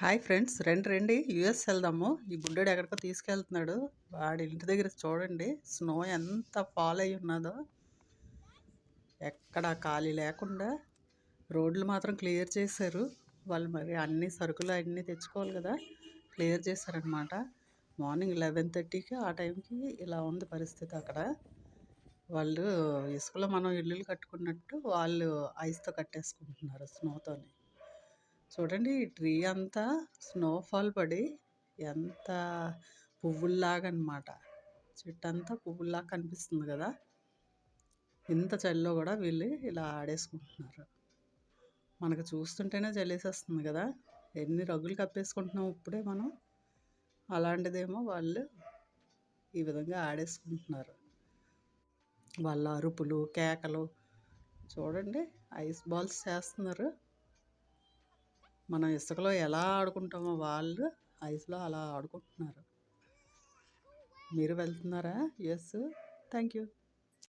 Hi friends. రండి రండి. US వెళ్దాము. ఈ బుడ్డోడు ఎక్కడికో తీసుకెళ్తున్నాడు. వాడి ఇంటి దగ్గర చూడండి. స్నో ఎంత ఫాల్ అయి ఉన్నదో. ఎక్కడ ఖాళీ లేకుండా రోడ్లు మాత్రం క్లియర్ చేశారు. వాళ్ళు మరి అన్ని సరుకులు అన్నీ తెచ్చుకోవాలి కదా. క్లియర్ చేశారనమాట మార్నింగ్ లెవెన్ థర్టీకి ఆ టైంకి ఇలా ఉంది పరిస్థితి అక్కడ. వాళ్ళు ఇసుకలో మనం ఇల్లులు కట్టుకున్నట్టు వాళ్ళు ఐస్తో కట్టేసుకుంటున్నారు స్నోతోని. చూడండి ఈ ట్రీ అంతా స్నోఫాల్ పడి ఎంత పువ్వుల్లాగా అనమాట చెట్టు అంతా పువ్వుల్లాగా కనిపిస్తుంది కదా. ఇంత చలిలో కూడా వీళ్ళు ఇలా ఆడేసుకుంటున్నారు. మనకు చూస్తుంటేనే చలేసేస్తుంది కదా. ఎన్ని రగ్గులు కప్పేసుకుంటున్నాం ఇప్పుడే మనం. అలాంటిదేమో వాళ్ళు ఈ విధంగా ఆడేసుకుంటున్నారు. వాళ్ళ అరుపులు కేకలు. చూడండి ఐస్ బాల్స్ చేస్తున్నారు. మనం ఇసుకలో ఎలా ఆడుకుంటామో వాళ్ళు ఐస్లో అలా ఆడుకుంటున్నారు. మీరు వెళ్తున్నారా? Yes thank you